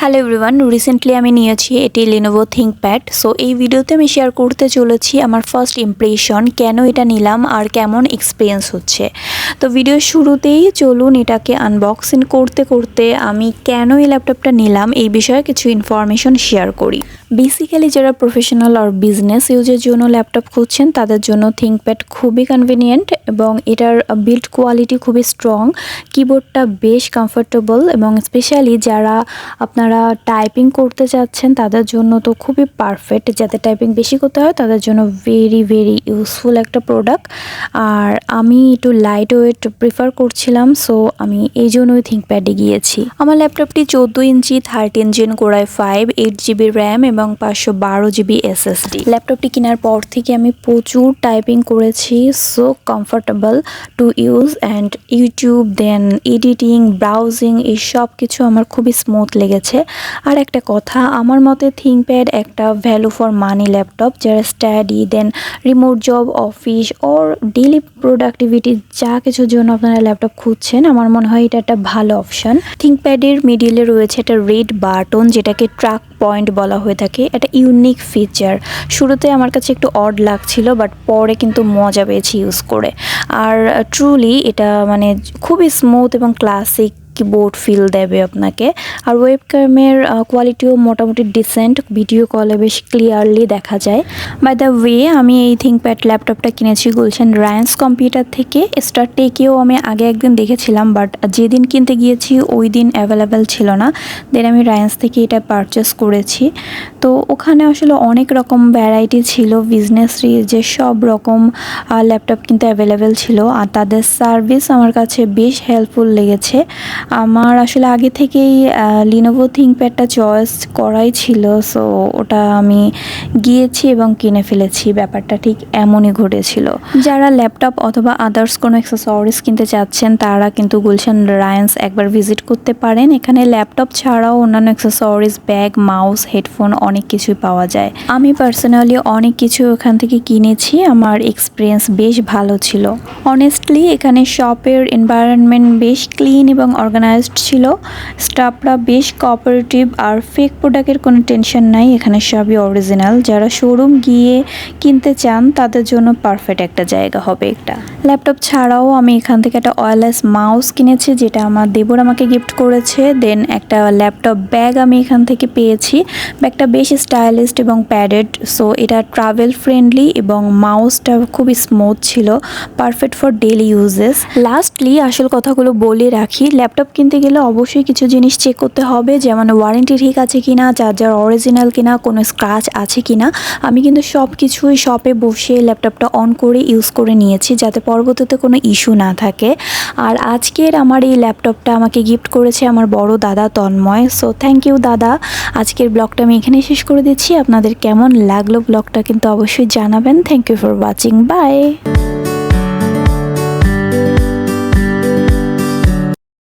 Hello everyone recently আমি নিয়েছি এটি লিনোভো থিঙ্ক প্যাড সো এই ভিডিওতে আমি শেয়ার করতে চলেছি আমার ফার্স্ট ইমপ্রেশন কেন এটা নিলাম আর কেমন এক্সপিরিয়েন্স হচ্ছে। তো ভিডিওর শুরুতেই চলুন এটাকে আনবক্সিং করতে করতে আমি কেন এই ল্যাপটপটা নিলাম, এই বিষয়ে কিছু ইনফরমেশন শেয়ার করি। বেসিক্যালি যারা প্রফেশনাল আর বিজনেস ইউজের জন্য ল্যাপটপ খুঁজছেন, তাদের জন্য থিঙ্কপ্যাড খুবই কনভিনিয়েন্ট এবং এটার বিল্ড কোয়ালিটি খুবই স্ট্রং কিবোর্ডটা বেশ কমফোর্টেবল এবং স্পেশালি যারা আপনারা টাইপিং করতে চাচ্ছেন, তাদের জন্য তো খুবই পারফেক্ট যাতে টাইপিং বেশি করতে হয়, তাদের জন্য ভেরি ভেরি ইউজফুল একটা প্রোডাক্ট আর আমি একটু লাইট ওয়েট প্রিফার করছিলাম সো আমি এই জন্যই থিঙ্কপ্যাডে গিয়েছি। আমার ল্যাপটপটি চোদ্দ ইঞ্চি thirteen gen core i five eight GB RAM এবং পাঁচশো বারো জিবি এসএসডি ল্যাপটপটি কেনার পর থেকে আমি প্রচুর টাইপিং করেছি so comfortable to use and YouTube then editing browsing এই সব কিছু আমার খুবই স্মুথ লেগেছে। আর একটা কথা, আমার মতে থিঙ্কপ্যাড একটা ভ্যালু ফর মানি ল্যাপটপ, যারা study then remote job office or daily productivity যা কিছুর জন্য আপনারা ল্যাপটপ খুঁজছেন, আমার মনে হয় এটা একটা ভালো অপশন থিঙ্কপ্যাডের মিডিলে রয়েছে একটা রেড বাটন যেটাকে ট্রাক পয়েন্ট বলা হয়ে থাকে। একটা ইউনিক ফিচার শুরুতে আমার কাছে একটু অড লাগছিল বাট পরে কিন্তু মজা পেয়েছি ইউজ করে। আর ট্রুলি এটা মানে খুবই স্মুথ এবং ক্লাসিক কিবোর্ড ফিল দেবে আপনাকে। আর ওয়েব ক্যামের কোয়ালিটিও মোটামুটি ডিসেন্ট ভিডিও কলে বেশ ক্লিয়ারলি দেখা যায়। বাই দ্য ওয়ে আমি এই থিঙ্কপ্যাড ল্যাপটপটা কিনেছি গুলছেন রায়ান্স কম্পিউটার থেকে। স্টার টেকেও আমি আগে একদিন দেখেছিলাম বাট যেদিন কিনতে গিয়েছি ওই দিন অ্যাভেলেবেল ছিল না। দেন আমি রায়ান্স থেকে এটা পারচেস করেছি। তো ওখানে আসলে অনেক রকম ভ্যারাইটি ছিল বিজনেস যে সব রকম ল্যাপটপ কিন্তু অ্যাভেলেবেল ছিল। আর তাদের সার্ভিস আমার কাছে বেশ হেল্পফুল লেগেছে। আমার আসলে আগে থেকেই লিনোভো থিঙ্কপ্যাডটা চয়েস করাই ছিল সো ওটা আমি গিয়েছি এবং কিনে ফেলেছি। ব্যাপারটা ঠিক এমনই ঘটেছিল। যারা ল্যাপটপ অথবা আদার্স কোনো অ্যাক্সেসরিজ কিনতে চাচ্ছেন, তারা কিন্তু গুলশান রায়ান্স একবার ভিজিট করতে পারেন। এখানে ল্যাপটপ ছাড়াও অন্যান্য অ্যাক্সেসরিজ ব্যাগ মাউস হেডফোন অনেক কিছুই পাওয়া যায়। আমি পার্সোনালি অনেক কিছু ওখান থেকে কিনেছি, আমার এক্সপিরিয়েন্স বেশ ভালো ছিল। অনেস্টলি এখানে শপের এনভায়রনমেন্ট বেশ ক্লিন এবং অর্গানাইজড ছিল। স্টাফরা বেশ কোঅপারেটিভ আর ফেক প্রোডাক্টের কোনো টেনশন নাই, এখানে সবই অরিজিনাল যারা শোরুম গিয়ে কিনতে চান, তাদের জন্য পারফেক্ট একটা জায়গা হবে একটা। ল্যাপটপ ছাড়াও আমি এখান থেকে একটা ওয়ারলেস মাউস কিনেছি, যেটা আমার দেবর আমাকে গিফট করেছে। দেন একটা ল্যাপটপ ব্যাগ আমি এখান থেকে পেয়েছি। ব্যাগটা বেশ স্টাইলিস্ট এবং প্যাডেড সো এটা ট্রাভেল ফ্রেন্ডলি এবং মাউসটা খুবই স্মুথ ছিল perfect for daily uses lastly আসল কথাগুলো বলে রাখি ল্যাপটপ কিনতে গেলে অবশ্যই কিছু জিনিস চেক করতে হবে, যেমন ওয়ারেন্টি ঠিক আছে কি কিনা চার্জার অরিজিনাল কিনা, কোনো স্ক্রাচ আছে কিনা। আমি কিন্তু সব কিছুই শপে বসে ল্যাপটপটা অন করে ইউজ করে নিয়েছি, যাতে পরবর্তীতে কোনো ইস্যু না থাকে। আর আজকের আমার এই ল্যাপটপটা আমাকে গিফট করেছে আমার বড় দাদা তন্ময়। সো থ্যাংক ইউ দাদা। আজকের ব্লগটা আমি এখানে শেষ করে দিচ্ছি। আপনাদের কেমন লাগল ব্লগটা কিন্তু অবশ্যই জানাবেন। Thank you for watching bye